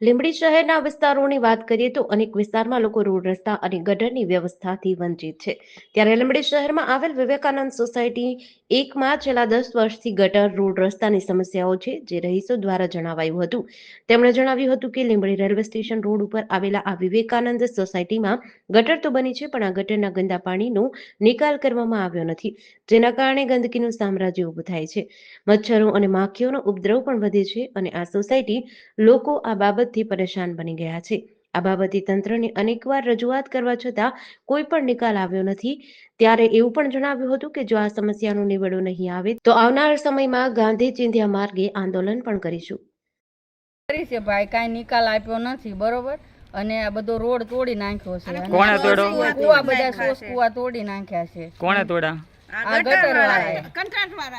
લીંબડી શહેરના વિસ્તારોની વાત કરીએ તો અનેક વિસ્તારમાં લોકો રોડ રસ્તા અને ગટરની વ્યવસ્થાથી વંચિત છે. ત્યારે લીંબડી શહેરમાં આવેલ વિવેકાનંદ સોસાયટી એકમાં છેલ્લા દસ વર્ષથી ગટર, રોડ રસ્તાની સમસ્યાઓ છે જે રહીશો દ્વારા જણાવાયું હતું. તેમણે જણાવ્યું હતું કે લીંબડી રેલવે સ્ટેશન રોડ ઉપર આવેલા આ વિવેકાનંદ સોસાયટીમાં ગટર તો બની છે, પણ આ ગટરના ગંદા પાણીનો નિકાલ કરવામાં આવ્યો નથી, જેના કારણે ગંદકીનું સામ્રાજ્ય ઊભું થાય છે. મચ્છરો અને માખીઓનો ઉપદ્રવ પણ વધે છે અને આ સોસાયટી લોકો આ બાબતથી પરેશાન બની ગયા છે. આ બાબતે તંત્રને અનેકવાર રજૂઆત કરવા છતાં કોઈ પણ નિકાલ આવ્યો નથી. ત્યારે એવું પણ જણાવ્યું હતું કે જો આ સમસ્યાનો નિવેડો નહીં આવે તો આવનાર સમયમાં ગાંધી ચિંધ્યા માર્ગે આંદોલન પણ કરીશું. કરી છે ભાઈ કાંઈ નિકાલ આપ્યો નથી બરોબર? અને આ બધો રોડ તોડી નાખ્યો છે. કોણે તોડ્યો? કુવા બધા સોસ કુવા તોડી નાખ્યા છે. કોણે તોડા આ ગટર વાળાએ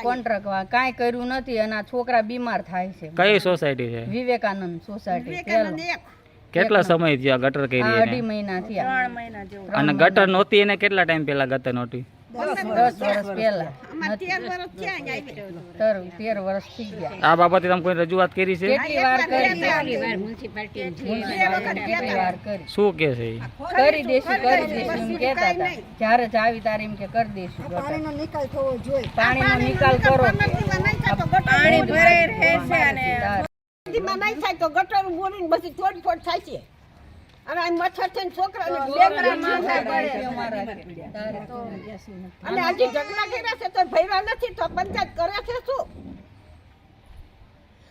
કોન્ટ્રાક્ટ વાળા કાંઈ કર્યું નથી અને આ છોકરા બીમાર થાય છે. કઈ સોસાયટી છે? વિવેકાનંદ સોસાયટી કેટલા સમય થયા ગટર આ કરી અઢી મહિના થયા. અને ગટર નહોતી એને કેટલા ટાઈમ પહેલા ગટર નહોતી? દસ વર્ષ પહેલા. તર તેર વર્ષ થઈ ગયા. આ બાબતે તમે કોઈ રજૂઆત કરી છે? કેટલી વાર કરી મ્યુનિસિપાલિટી કેટલી વાર કરી શું કે છે? કરી દેશું કરી દેશું એમ કહેતા હતા. જ્યારે જ આવી તારે એમ કે કરી દેશું. ગટર. પાણીનો નિકાલ કરો. પાણી ભરાઈ રહે છે અને નહીં થાય તો ગટર બોલીને બધી તોડફોડ થાય છે. અને આ મચ્છર થઈને છોકરાને બેકરા માથા પડે. અને હજી ઢગલા કર્યા છે તો ભર્યા નથી તો પંચાયત કરે છે શું?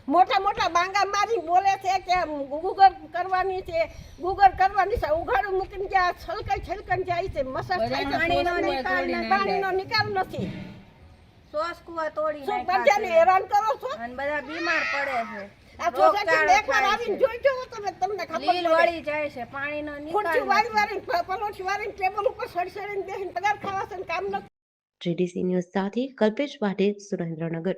મોટા મોટા બાંગા મારી બોલે છે કે ગુગર કરવાની છે ગુગર કરવાની છે ઉઘાડું મૂકીને જ્યાં છલકાઈ છલકાઈ જાય છે મસાજ થાય પાણીનો નિકાલ નથી. સોસ કુવા તોડી શું બધાને હેરાન કરો છો? અને બધા બીમાર પડે છે. આ સોસાયટીમાં રોગચાળો આવીને છે. જોઈ જુઓ તમે તમને ખબર લીલ વળી જાય છે પાણીનો નિકાલ વાળી વાળી પલોઠી વાળી ટેબલ ઉપર સડી સડીને પગાર ખાવા છે ને કામ નથી જીડીસી ન્યૂઝ સાથે કલ્પેશ વાઢે સુરેન્દ્રનગર.